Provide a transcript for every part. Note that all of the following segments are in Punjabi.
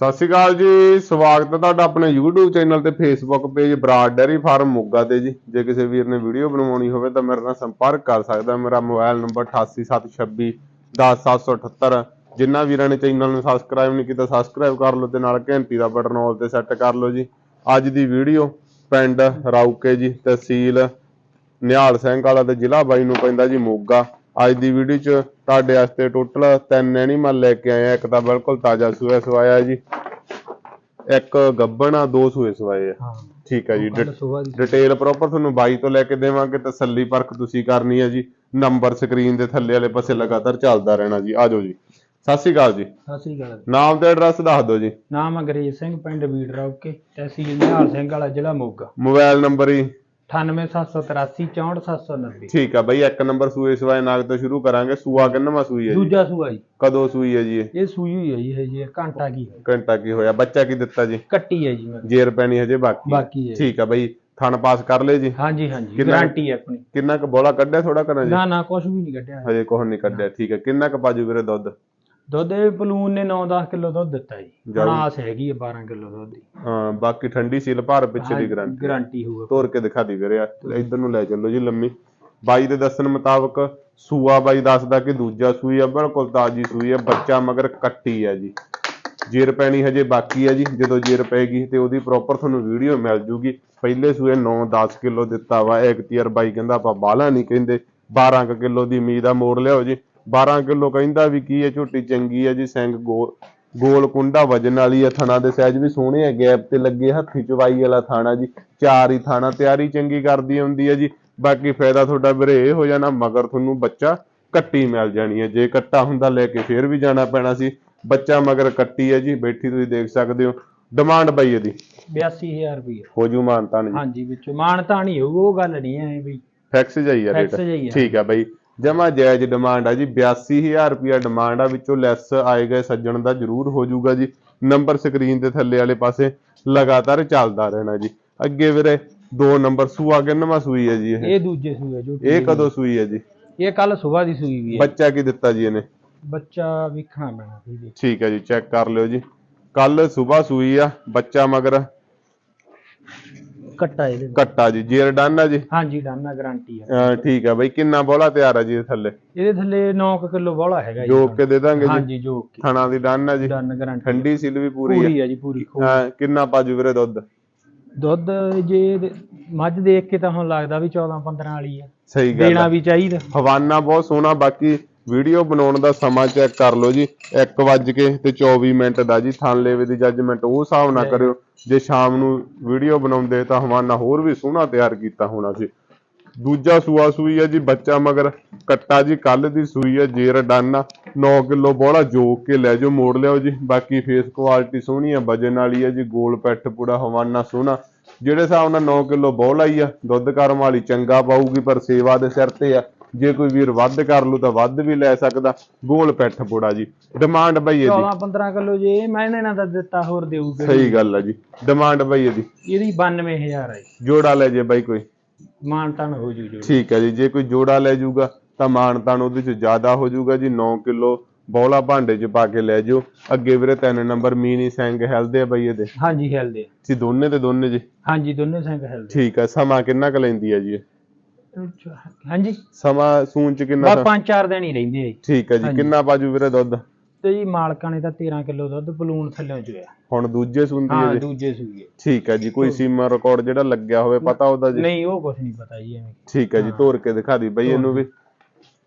ਸਤਿ ਸ਼੍ਰੀ ਅਕਾਲ ਜੀ, ਸਵਾਗਤ ਹੈ ਤੁਹਾਡਾ ਆਪਣੇ YouTube ਚੈਨਲ ਤੇ Facebook page Brar dairy farm Moga ਤੇ ਜੀ। ਜੇ ਕਿਸੇ ਵੀਰ ਨੇ ਵੀਡੀਓ ਬਣਵਾਉਣੀ ਹੋਵੇ ਤਾਂ ਮੇਰੇ ਨਾਲ ਸੰਪਰਕ ਕਰ ਸਕਦਾ ਮੇਰਾ ਮੋਬਾਈਲ ਨੰਬਰ 8876 10778 ਜਿਨ੍ਹਾਂ ਵੀਰਾਂ ਨੇ ਚੈਨਲ ਨੂੰ ਸਬਸਕ੍ਰਾਈਬ ਨਹੀਂ ਕੀਤਾ ਸਬਸਕ੍ਰਾਈਬ ਕਰ ਲਓ ਤੇ ਨਾਲ ਘੰਟੀ ਦਾ ਬਟਨ ਆਲ ਤੇ ਸੈੱਟ ਕਰ ਲਓ ਜੀ। ਅੱਜ ਦੀ ਵੀਡੀਓ ਪਿੰਡ ਰਾਊਕੇ ਜੀ, ਤਹਿਸੀਲ ਨਿਹਾਲ ਸਿੰਘ ਵਾਲਾ ਤੇ ਜ਼ਿਲ੍ਹਾ ਬਾਈ ਨੂੰ ਪੈਂਦਾ ਜੀ ਮੋਗਾ। ਅੱਜ ਦੀ ਵੀਡੀਓ 'ਚ ਤੁਹਾਡੇ ਵਾਸਤੇ ਟੋਟਲ ਤਿੰਨ ਐਨੀਮਲ ਲੈ ਕੇ ਆਏ ਆ ਇੱਕ ਤਾਂ ਬਿਲਕੁਲ ਤਾਜ਼ਾ ਸੂਆ ਸਵਾਇਆ ਜੀ ਇੱਕ ਗੱਬਣ ਆ ਦੋ ਸੂਏ ਸਵਾਏ ਆ। ਠੀਕ ਹੈ ਜੀ ਡਿਟੇਲ ਪ੍ਰੋਪਰ ਤੁਹਾਨੂੰ ਬਾਈ ਤੋਂ ਲੈ ਕੇ ਦੇਵਾਂਗੇ ਤਸੱਲੀ ਪਰਖ ਤੁਸੀਂ ਕਰਨੀ ਹੈ ਜੀ ਨੰਬਰ ਸਕਰੀਨ ਦੇ ਥੱਲੇ ਵਾਲੇ ਪਾਸੇ ਲਗਾਤਾਰ ਚੱਲਦਾ ਰਹਿਣਾ ਜੀ ਆਜੋ ਜੀ। ਸਤਿ ਸ਼੍ਰੀ ਅਕਾਲ ਜੀ। ਸਤਿ ਸ੍ਰੀ ਅਕਾਲ। ਨਾਮ ਤੇ ਐਡਰੈਸ ਦੱਸ ਦਿਓ ਜੀ। ਨਾਮ ਅੰਗਰੇਜ਼ ਸਿੰਘ ਪਿੰਡ ਬੀੜ ਰੌਕੇ ਤਹਿਸੀਲ ਨਿਹਾਲ ਸਿੰਘ ਵਾਲਾ ਜ਼ਿਲ੍ਹਾ ਮੋਗਾ। ਮੋਬਾਈਲ ਨੰਬਰ ਹੀ 98783 64790 ਠੀਕ ਆ ਬਈ ਇੱਕ ਨੰਬਰ ਸੂਏ ਸਵਾਏ ਨਾਗ ਤੋਂ ਸ਼ੁਰੂ ਕਰਾਂਗੇ। ਸੂਆ ਕਿੰਨਵਾਂ ਸੂਈ ਹੈ ਜੀ? ਦੂਜਾ ਸੂਆ ਜੀ। ਕਦੋਂ ਸੂਈ ਹੈ ਜੀ ਇਹ? ਇਹ ਸੂਈ ਹੋਈ ਹੈ ਜੀ ਹਜੇ ਘੰਟਾ ਕੀ ਹੈ ਘੰਟਾ ਕੀ ਹੋਇਆ? ਬੱਚਾ ਕੀ ਦਿੱਤਾ ਜੀ? ਕੱਟੀ ਹੈ ਜੀ ਮੇਰੀ। ਜੇਰ ਪੈਣੀ ਹਜੇ ਬਾਕੀ ਬਾਕੀ ਹੈ। ਠੀਕ ਆ ਬਈ ਥਣ ਪਾਸ ਕਰ ਲਏ ਜੀ? ਹਾਂਜੀ ਹਾਂਜੀ ਕਿੰਨਾ- ਗਾਰੰਟੀ ਹੈ ਆਪਣੀ। ਕਿੰਨਾ ਕੁ ਬੋਲਾ ਕੱਢਿਆ ਥੋੜਾ ਕਰਾਂ ਜੀ ਨਾ ਨਾ ਕੁਝ ਵੀ ਨਹੀਂ ਕੱਢਿਆ। ਹਜੇ ਕੋਹ ਨਹੀਂ ਕੱਢਿਆ। ਠੀਕ ਹੈ ਕਿੰਨਾ ਕੁ ਪਾਜੂ ਵੀਰੇ ਦੁੱਧ? ਦੁੱਧ ਇਹ ਪਲੂਨ ਨੇ 9-10 ਕਿਲੋ ਦੁੱਧ ਦਿੱਤਾ ਜੀ। ਜਾਊ। ਹੁਣ ਆਸ ਹੈਗੀ ਹੈ 12 ਕਿਲੋ ਦੁੱਧ ਦੀ। ਹਾਂ ਬਾਕੀ ਠੰਡੀ ਸੀਲ ਭਾਰ ਪਿੱਛੇ ਦੀ ਗਰੰਟੀ ਗਾਰੰਟੀ ਹੋਊਗਾ ਤੋਰ ਕੇ ਦਿਖਾ ਦੀ ਵੀਰੇ ਇਧਰ ਨੂੰ ਲੈ ਚੱਲੋ ਜੀ ਲੰਮੀ। ਬਾਈ ਦੇ ਦੱਸਣ ਮੁਤਾਬਕ ਸੂਆ ਬਾਈ ਦੱਸਦਾ ਕਿ ਦੂਜਾ ਸੂਈ ਆ ਬਿਲਕੁਲ ਤਾਜੀ ਸੂਈ ਆ ਬੱਚਾ ਮਗਰ ਕੱਟੀ ਆ ਜੀ। ਜੇਰ ਪੈਣੀ ਹਜੇ ਬਾਕੀ ਆ ਜੀ ਜਦੋਂ ਜੇਰ ਪੈਗੀ ਤੇ ਉਹਦੀ ਪ੍ਰੋਪਰ ਤੁਹਾਨੂੰ ਵੀਡੀਓ ਮਿਲ ਜੂਗੀ। ਪਹਿਲੇ ਸੂਏ 9-10 ਕਿਲੋ ਦਿੱਤਾ ਵਾ ਇੱਕ ਤੀਰ ਬਾਈ ਕਹਿੰਦਾ ਆਪਾਂ ਬਾਲਾ ਨਹੀਂ ਕਹਿੰਦੇ 12 ਕਿਲੋ ਦੀ ਉਮੀਦ ਆ ਮੋੜ ਲਿਆਓ ਜੀ। 12 ਕਿਲੋ ਕਹਿੰਦਾ ਵੀ ਕੀ ਹੈ ਝੋਟੀ ਚੰਗੀ ਆ ਜੀ ਸਿੰਘ ਗੋਲ ਗੋਲ ਕੁੰਡਾ ਵਜਨ ਵਾਲੀ ਆ ਥਣਾ ਦੇ ਸਾਈਜ਼ ਵੀ ਸੋਹਣੇ ਆ ਗੈਪ ਤੇ ਲੱਗੇ ਹੱਥੀ ਚਵਾਈ ਵਾਲਾ ਥਾਣਾ ਜੀ ਚਾਰ ਹੀ ਥਾਣਾ ਤਿਆਰੀ ਚੰਗੀ ਕਰਦੀ ਹੁੰਦੀ ਹੈ ਜੀ ਬਾਕੀ ਫਾਇਦਾ ਤੁਹਾਡਾ ਵੀਰੇ ਇਹ ਹੋ ਜਾਣਾ ਮਗਰ ਤੁਹਾਨੂੰ ਬੱਚਾ ਕੱਟੀ ਮਿਲ ਜਾਣੀ ਹੈ ਜੇ ਕੱਟਾ ਹੁੰਦਾ ਲੈ ਕੇ ਫੇਰ ਵੀ ਜਾਣਾ ਪੈਣਾ ਸੀ ਬੱਚਾ ਮਗਰ ਕੱਟੀ ਹੈ ਜੀ ਬੈਠੀ ਤੁਸੀਂ ਦੇਖ ਸਕਦੇ ਹੋ ਡਿਮਾਂਡ ਬਾਈ ਇਹਦੀ। 82000 ਰੁਪਏ ਹੋ ਜੂ ਮਾਨਤਾ ਨਹੀਂ ਹਾਂਜੀ ਵਿੱਚੋਂ ਮਾਨਤਾ ਨਹੀਂ ਹੋਊ ਉਹ ਗੱਲ ਨਹੀਂ ਐ ਵੀ ਫਿਕਸ ਜਾਈ ਆ ਰੇਟ। ਠੀਕ ਆ ਬਾਈ। ਜਮਾ ਜਾਇਜ਼ ਡਿਮਾਂਡ ਆ ਜੀ 82000 ਰੁਪਿਆ ਡਿਮਾਂਡ ਆ ਵਿੱਚੋਂ ਲੈਸ ਆਏ ਗਏ ਸੱਜਣ ਦਾ ਜ਼ਰੂਰ ਹੋ ਜਾਊਗਾ ਜੀ। ਨੰਬਰ ਸਕਰੀਨ ਦੇ ਥੱਲੇ ਵਾਲੇ ਪਾਸੇ ਲਗਾਤਾਰ ਚੱਲਦਾ ਰਹਿਣਾ ਜੀ। ਅੱਗੇ ਵੀਰੇ ਦੋ ਨੰਬਰ ਸੂਆ ਕਿੰਨਵਾਂ ਸੂਈ ਹੈ ਜੀ ਇਹ। ਇਹ ਦੂਜੇ ਸੂਏ ਜੋ ਇਹ ਕਦੋਂ ਸੂਈ ਹੈ ਜੀ? ਇਹ ਕੱਲ ਸਵੇਰ ਦੀ ਸੂਈ ਵੀ ਹੈ। ਬੱਚਾ ਕੀ ਦਿੱਤਾ ਜੀ ਇਹਨੇ? ਬੱਚਾ ਵੇਖਣਾ ਪੈਣਾ ਸੀ ਜੀ ਠੀਕ ਹੈ ਜੀ ਚੈੱਕ ਕਰ ਲਿਓ ਜੀ। ਕੱਲ ਸਵੇਰ ਸੂਈ ਆ ਬੱਚਾ ਮਗਰ। ਕੱਟਾ ਇਹਦੇ ਕੱਟਾ ਜੀ ਜੇਰ ਡਨ ਆ ਜੀ? ਹਾਂਜੀ ਡਾਨਾ ਗਾਰੰਟੀ ਹੈ ਅਹ ਠੀਕ ਆ ਬਾਈ ਕਿੰਨਾ ਬੋਲਾ ਤਿਆਰ ਆ ਜੀ ਇਹਦੇ ਥੱਲੇ? ਇਹਦੇ ਥੱਲੇ 9 ਕਿਲੋ ਬੋਲਾ ਹੈਗਾ ਜੀ। ਜੋਕ ਕੇ ਦੇ ਦਾਂਗੇ ਜੀ? ਹਾਂਜੀ ਜੋ ਕਿ। ਥਣਾ ਦੀ ਡਨ ਆ ਜੀ? ਡਨ ਗਾਰੰਟੀ ਠੰਡੀ ਸਿਲ ਵੀ ਪੂਰੀ ਆ। ਪੂਰੀ ਹੈ ਜੀ ਪੂਰੀ ਖੋ- ਹਾਂ, ਕਿੰਨਾ ਪਾਜੂ ਵੀਰੇ ਦੁੱਧ? ਦੁੱਧ ਜੇ ਇਹਦੇ- ਮੱਝ ਦੇਖ ਕੇ ਤਾਂ ਹੁਣ ਲੱਗਦਾ ਵੀ 14 15 ਵਾਲੀ ਹੈ ਸਹੀ ਗੱਲ ਦੇਣਾ ਆ ਵੀ ਚਾਹੀਦਾ। ਹਵਾਨਾ ਬਹੁਤ ਸੋਹਣਾ ਬਾਕੀ ਵੀਡੀਓ ਬਣਾਉਣ ਦਾ ਸਮਾਂ ਚੈੱਕ ਕਰ ਲਓ ਜੀ 1 ਵੱਜ ਕੇ ਤੇ 24 ਮਿੰਟ ਦਾ ਜੀ ਥਾਨ ਲੇਵੇ ਦੀ ਜੱਜਮੈਂਟ ਉਹ ਹਿਸਾਬ ਨਾਲ ਕਰਿਓ। ਜੇ ਸ਼ਾਮ ਨੂੰ ਵੀਡੀਓ ਬਣਾਉਂਦੇ ਤਾਂ ਹਵਾਨਾ ਹੋਰ ਵੀ ਸੋਹਣਾ ਤਿਆਰ ਕੀਤਾ ਹੋਣਾ ਸੀ। ਦੂਜਾ ਸੂਆ ਸੂਈ ਹੈ ਜੀ ਬੱਚਾ ਮਗਰ ਕੱਟਾ ਜੀ ਕੱਲ ਦੀ ਸੂਈ ਹੈ ਜੇਰ ਡਨ ਆ। 9 ਕਿਲੋ ਬੋਲਾ ਜੋਕ ਕੇ ਲੈ ਜਾਓ ਮੋੜ ਲਿਓ ਜੀ। ਬਾਕੀ ਫੇਸ ਕੁਆਲਿਟੀ ਸੋਹਣੀ ਆ ਵਜਨ ਵਾਲੀ ਹੈ ਜੀ ਗੋਲ ਪੈਠ ਪੂੜਾ ਹਵਾਨਾ ਸੋਹਣਾ। ਜਿਹੜੇ ਹਿਸਾਬ ਨਾਲ 9 ਕਿਲੋ ਬੋਲਾ ਹੀ ਆ ਦੁੱਧ ਕਰਮ ਵਾਲੀ ਚੰਗਾ ਪਾਊਗੀ ਪਰ ਸੇਵਾ ਦੇ ਸਿਰ ਤੇ ਆ। ਜੇ ਕੋਈ ਵੀਰ ਵੱਧ ਕਰ ਲੂ ਤਾਂ ਵੱਧ ਵੀ ਲੈ ਸਕਦਾ। ਗੋਲ ਪੈਠ ਪੂੜਾ ਜੀ। ਡਿਮਾਂਡ ਬਈ ਇਹਦੀ। 14 15 ਕਿਲੋ ਜੇ ਮੈਂ ਇਹਨਾਂ ਦਾ ਦਿੱਤਾ ਹੋਰ ਦੇਊਗਾ ਸਹੀ ਗੱਲ ਆ ਜੀ। ਡਿਮਾਂਡ ਬਈ ਇਹਦੀ। ਇਹਦੀ 92000 ਹੈ ਜੋੜਾ ਲੈ ਜੇ ਬਾਈ ਕੋਈ। ਮਾਨਤਾਨ ਹੋ ਜੂ ਜੋ ਠੀਕ ਹੈ ਜੀ। ਜੇ ਕੋਈ ਜੋੜਾ ਲੈ ਜਾਊਗਾ ਤਾਂ ਮਾਨਤਾਨ ਉਹਦੇ ਚ ਜ਼ਿਆਦਾ ਹੋ ਜਾਊਗਾ ਜੀ। 9 ਕਿਲੋ ਬੌਲਾ ਭਾਂਡੇ ਚ ਪਾ ਕੇ ਲੈ ਜਾਓ। ਅੱਗੇ ਵੀਰੇ ਤਿੰਨ ਨੰਬਰ ਮੀਨੀ ਸਿੰਘ ਹੈਲਦੇ ਆ ਬਈ ਇਹਦੇ। ਹਾਂਜੀ ਹੈਲਦੇ ਜੀ ਦੋਨੇ ਤੇ ਦੋਨੇ ਜੀ। ਹਾਂਜੀ ਦੋਨੇ ਸਿੰਘ ਹੈਲਦੇ ਠੀਕ ਹੈ ਸਮਾਂ ਕਿੰਨਾ ਕੁ ਲੈਂਦੀ ਹੈ ਜੀ ਇਹ? ਹਾਂਜੀ। ਸਮਾਂ ਸੂਨ ਚ ਕਿੰਨਾ ਬਸ ਸਮਾਂ? ਪੰਜ ਚਾਰ ਦਿਨ ਹੀ ਰਹਿੰਦੇ ਆ ਜੀ। ਠੀਕ ਹੈ ਜੀ ਹਾਂਜੀ। ਕਿੰਨਾ ਬਾਜੂ ਵੀਰੇ ਦੁੱਧ? ਤੇ ਜੀ ਮਾਲਕਾਂ ਨੇ ਤਾਂ 13 ਕਿਲੋ ਦੁੱਧ ਬਲੂਨ ਥੱਲੇ ਚੁਇਆ। ਹੁਣ ਦੂਜੇ ਸੁੰਦੀ ਹੈ ਹਾਂ ਜੀ? ਦੂਜੇ ਸੂਏ ਠੀਕ ਹੈ ਜੀ ਕੋਈ ਸੀਮਾ ਰਿਕਾਰਡ ਜਿਹੜਾ ਲੱਗਿਆ ਹੋਵੇ ਪਤਾ ਉਹਦਾ ਜੀ? ਨਹੀਂ ਉਹ ਕੁਝ ਨਹੀਂ ਪਤਾ ਜੀ ਐਵੇਂ। ਠੀਕ ਹੈ ਜੀ ਤੋਰ ਕੇ ਦਿਖਾ ਦੀ ਬਈ ਇਹਨੂੰ ਵੀ।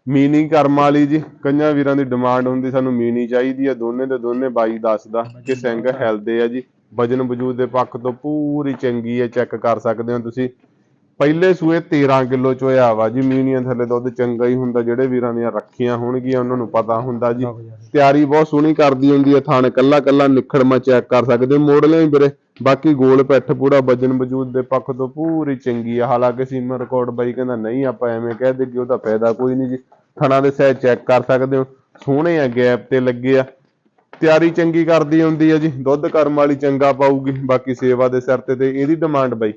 ਮੀਨੀ ਕਰਮ ਵਾਲੀ ਜੀ ਕਈਆਂ ਵੀਰਾਂ ਦੀ ਡਿਮਾਂਡ ਹੁੰਦੀ ਸਾਨੂੰ ਮੀਨੀ ਚਾਹੀਦੀ ਆ ਦੋਨੇ ਦੇ ਦੋਨੇ ਬਾਈ ਦੱਸਦਾ ਕਿ ਸਿੰਘ ਹੈਲਦੇ ਆ। ਜੀ। ਵਜਨ ਵਜੂਦ ਦੇ ਪੱਖ ਤੋਂ ਪੂਰੀ ਚੰਗੀ ਹੈ ਚੈੱਕ ਕਰ ਸਕਦੇ ਹੋ ਤੁਸੀਂ। ਪਹਿਲੇ ਸੂਏ 13 ਕਿਲੋ ਚੋਇਆ ਵਾ ਜੀ ਮੀਨੀਆਂ ਥੱਲੇ ਦੁੱਧ ਚੰਗਾ ਹੀ ਹੁੰਦਾ ਜਿਹੜੇ ਵੀਰਾਂ ਦੀਆਂ ਰੱਖੀਆਂ ਹੋਣਗੀਆਂ ਉਹਨਾਂ ਨੂੰ ਪਤਾ ਹੁੰਦਾ ਜੀ। ਤਿਆਰੀ ਬਹੁਤ ਸੋਹਣੀ ਕਰਦੀ ਹੁੰਦੀ ਹੈ ਥਾਣ ਕੱਲਾ ਕੱਲਾ ਨਿਖੜਮਾ ਚੈੱਕ ਕਰ ਸਕਦੇ ਹੋ ਮੋੜ ਲਿਆ ਵੀਰੇ। ਬਾਕੀ ਗੋਲ ਪੈਠ ਪੂਰਾ ਵਜਨ ਵਜੂਦ ਦੇ ਪੱਖ ਤੋਂ ਪੂਰੀ ਚੰਗੀ ਆ। ਹਾਲਾਂਕਿ ਸੀਮਾ ਰਿਕਾਰਡ ਬਾਈ ਕਹਿੰਦਾ ਨਹੀਂ ਆਪਾਂ ਐਵੇਂ ਕਹਿ ਦੇ ਕਿ ਉਹਦਾ ਫਾਇਦਾ ਕੋਈ ਨਹੀਂ ਜੀ। ਥਣਾ ਦੇ ਸਾਈਜ਼ ਚੈੱਕ ਕਰ ਸਕਦੇ ਹੋ। ਸੋਹਣੇ ਆ ਗੈਪ ਤੇ ਲੱਗੇ ਆ। ਤਿਆਰੀ ਚੰਗੀ ਕਰਦੀ ਹੁੰਦੀ ਹੈ ਜੀ। ਦੁੱਧ ਕਰਮ ਵਾਲੀ ਚੰਗਾ ਪਾਊਗੀ। ਬਾਕੀ ਸੇਵਾ ਦੇ ਸਿਰ ਤੇ ਤੇ ਇਹਦੀ ਡਿਮਾਂਡ ਬਾਈ।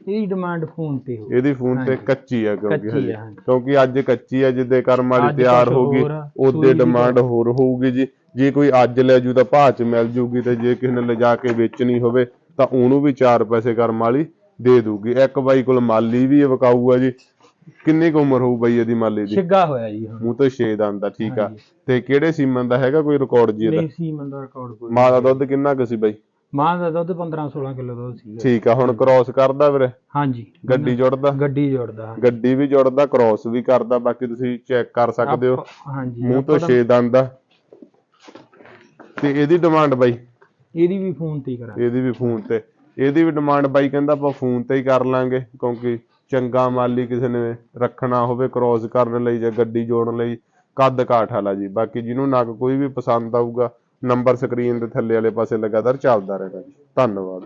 ਇਹਦੀ ਡਿਮਾਂਡ ਫੋਨ ਤੇ ਹੋ ਇਹਦੀ ਫੋਨ ਤੇ। ਕੱਚੀ ਆ ਕਿਉਂਕਿ ਕੱਚੀ ਹਜੇ ਆ, ਹਾਂਜੀ। ਕਿਉਂਕਿ ਅੱਜ ਕੱਚੀ ਆ ਜਿੱਦੇ ਕਰਮ ਵਾਲੀ ਅੱਜ ਤਿਆਰ ਕੁਛ ਹੋ ਗਈ ਹੋਰ ਆ, ਉਹਦੇ ਸੂਈ ਡਿਮਾਂਡ। ਹੋਰ ਹੋਊਗੀ ਜੀ। ਜੇ ਕੋਈ ਅੱਜ ਲੈ ਜੂ ਤਾਂ ਭਾਅ ਚ ਮਿਲ ਜੂਗੀ ਤੇ ਜੇ ਕਿਸੇ ਨੇ ਲਿਜਾ ਕੇ ਵੇਚਣੀ ਹੋਵੇ ਤਾਂ ਉਹਨੂੰ ਵੀ 4 ਪੈਸੇ ਕਰਮ ਵਾਲੀ ਦੇ ਦੂਗੀ। ਇੱਕ ਬਾਈ ਕੋਲ ਮਾਲੀ ਵੀ ਵਿਕਾਊ ਆ ਜੀ। ਕਿੰਨੀ ਕੁ ਉਮਰ ਹੋਊ ਬਾਈ ਇਹਦੀ ਮਾਲੀ ਦੀ? ਛਿੱਗਾ ਹੋਇਆ ਜੀ ਹੁਣ। ਮੂੰਹ ਤੋਂ ਛੇਦ ਆਂਦਾ ਠੀਕ ਆ। ਹਾਂਜੀ। ਤੇ ਕਿਹੜੇ ਸੀਮਨ ਦਾ ਹੈਗਾ? ਕੋਈ ਰਿਕਾਰਡ ਜੀ ਇਹਦਾ? ਨਹੀਂ ਸੀ ਮੰਦਾ ਰਿਕਾਰਡ ਕੋਈ ਮਾਂ ਦਾ ਦੁੱਧ ਕਿੰਨਾ ਕੁ ਸੀ ਬਾਈ? ਮਾਂ ਦਾ ਦੁੱਧ 15 16 ਕਿਲੋ ਦੁੱਧ ਸੀ ਠੀਕ ਆ ਹੁਣ ਕ੍ਰਾਸ ਕਰਦਾ ਵੀਰੇ? ਹਾਂਜੀ। ਗੱਡੀ ਜੁੜਦਾ? ਗੱਡੀ ਜੋੜਦਾ। ਗੱਡੀ ਵੀ ਜੁੜਦਾ ਕ੍ਰਾਸ ਵੀ ਕਰਦਾ ਬਾਕੀ ਤੁਸੀਂ ਚੈੱਕ ਕਰ ਸਕਦੇ ਹੋ। ਹਾਂਜੀ ਮੂੰਹ ਤੋਂ ਆਪਾਂ ਤਾਂ- ਛੇ ਦੰਦ ਆ। ਤੇ ਇਹਦੀ ਡਿਮਾਂਡ ਬਾਈ? ਇਹਦੀ ਵੀ ਫੋਨ ਤੇ ਹੀ ਕਰਾਂਗੇ। ਇਹਦੀ ਵੀ ਫੋਨ ਤੇ। ਇਹਦੀ ਵੀ ਡਿਮਾਂਡ ਬਾਈ ਕਹਿੰਦਾ ਆਪਾਂ ਫੋਨ ਤੇ ਹੀ ਕਰ ਲਾਂਗੇ ਕਿਉਂਕਿ ਚੰਗਾ ਮਾਲੀ ਕਿਸੇ ਨੇ ਰੱਖਣਾ ਹੋਵੇ ਕ੍ਰਾਸ ਕਰਨ ਲਈ ਜਾਂ ਗੱਡੀ ਜੋੜਨ ਲਈ ਕੱਦ ਕਾਠ ਵਾਲਾ ਜੀ। ਬਾਕੀ ਜਿਹਨੂੰ ਨਗ ਕੋਈ ਵੀ ਪਸੰਦ ਆਊਗਾ ਨੰਬਰ ਸਕਰੀਨ ਦੇ ਥੱਲੇ ਵਾਲੇ ਪਾਸੇ ਲਗਾਤਾਰ ਚੱਲਦਾ ਰਹਿਣਾ ਜੀ। ਧੰਨਵਾਦ।